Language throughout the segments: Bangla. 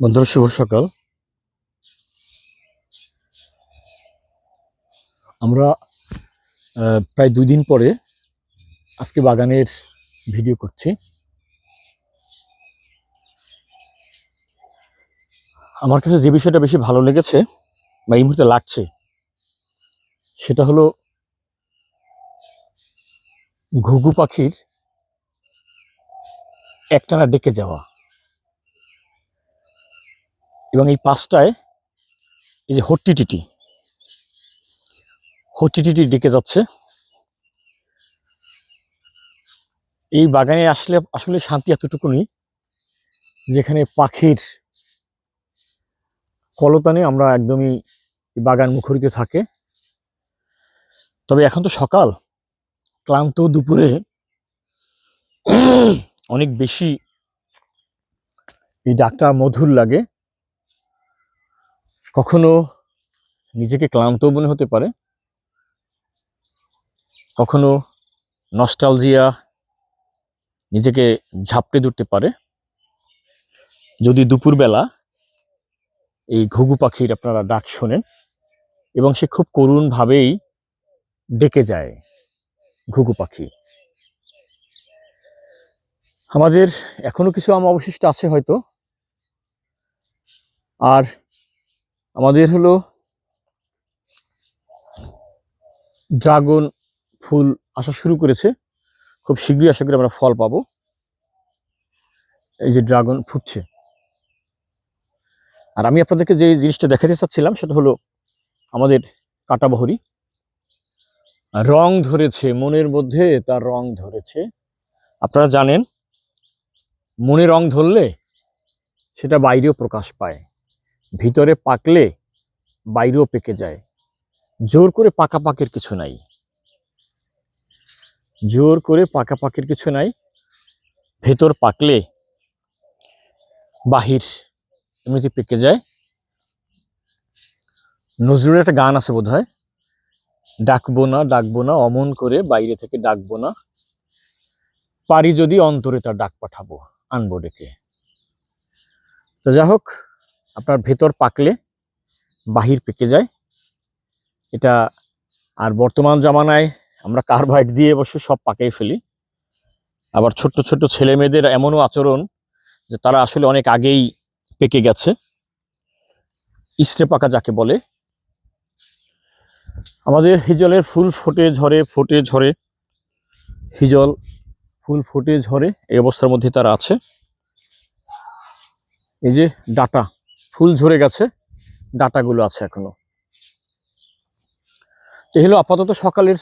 বন্ধুরা, শুভ সকাল। আমরা প্রায় দুই দিন পরে আজকে বাগানের ভিডিও করছি। আমার কাছে যে বিষয়টা বেশি ভালো লেগেছে বা এই মুহূর্তে লাগছে, সেটা হলো ঘুঘু পাখির একটানা ডেকে যাওয়া। এবং এই পাঁচটায় এই যে হট্টিটিটি হট্টিটিটি ডেকে যাচ্ছে। এই বাগানে আসলে আসলে শান্তি এতটুকুনি যেখানে পাখির কলতানে আমরা একদমই বাগান মুখরিত থাকে। তবে এখন তো সকাল, ক্লান্ত দুপুরে অনেক বেশি এই ডাকটা মধুর লাগে। কখনো নিজেকে ক্লান্ত মনে হতে পারে, কখনো নস্টালজিয়া নিজেকে ঝাপটে ধরতে পারে। যদি দুপুরবেলা এই ঘুঘু পাখির আপনারা ডাক শোনেন এবং সে খুব করুণভাবেই ডেকে যায় ঘুঘু পাখি। আমাদের এখনও কিছু আম অবশিষ্ট আছে হয়তো। আর আমাদের হলো ড্রাগন ফুল আসা শুরু করেছে। খুব শীঘ্রই আশা করি আমরা ফল পাবো। এই যে ড্রাগন ফুটছে। আর আমি আপনাদেরকে যে জিনিসটা দেখাতে চাচ্ছিলাম, সেটা হলো আমাদের কাটাবহরি। রং ধরেছে, মনের মধ্যে তার রং ধরেছে। আপনারা জানেন, মনে রং ধরলে সেটা বাইরেও প্রকাশ পায়। ভিতরে পাকলে বাইরেও পেকে যায়। জোর করে পাকা পাকের কিছু নাই। জোর করে পাকা পাকের কিছু নাই। ভেতর পাকলে বাহির এমনিতে পেকে যায়। নজরুলের একটা গান আছে বোধ হয় ডাকবো না ডাকবো না, অমন করে বাইরে থেকে ডাকবো না। পারি যদি অন্তরে তার ডাক পাঠাবো, আনব ডেকে। তো যাই হোক আপনার ভেতর পাকলে বাহির পেকে যায়। এটা আর বর্তমান জামানায় আমরা কার্বাইড দিয়ে অবশ্য সব পাকিয়ে ফেলি। আবার ছোট্ট ছোট্ট ছেলে মেয়েদের এমনও আচরণ যে তারা আসলে অনেক আগেই পেকে গেছে। ইস্ত্রে পাকা যাকে বলে। আমাদের হিজলের ফুল ফোটে ঝরে ফোটে ঝরে। হিজল ফুল ফোটে ঝরে, এই অবস্থার মধ্যে তারা আছে। এই যে ডাটা। ফুল ঝরে গেছে, ডাটাগুলো আছে এখনও। এই হলো আপাতত সকালের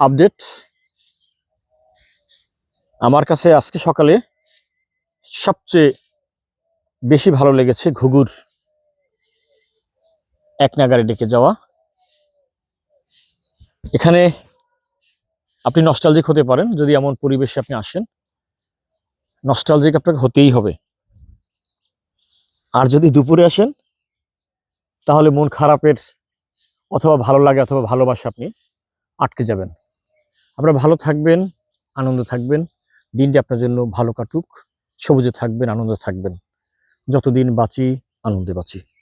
আপডেট আমার কাছে আজকে সকালে সবচেয়ে বেশি ভালো লেগেছে ঘুঘুর এক নাগারে ডেকে যাওয়া। এখানে আপনি নস্টালজিক হতে পারেন, যদি এমন পরিবেশে আপনি আসেন। নস্টালজিক আপনাকে হতেই হবে। আর যদি দুপুরে আসেন, তাহলে মন খারাপের অথবা ভালো লাগে অথবা ভালোবাসে আপনি আটকে যাবেন। আপনারা ভালো থাকবেন, আনন্দ থাকবেন, দিনটি আপনার জন্য ভালো কাটুক, সবুজে থাকবেন, আনন্দ থাকবেন। যতদিন বাঁচি, আনন্দে বাঁচি।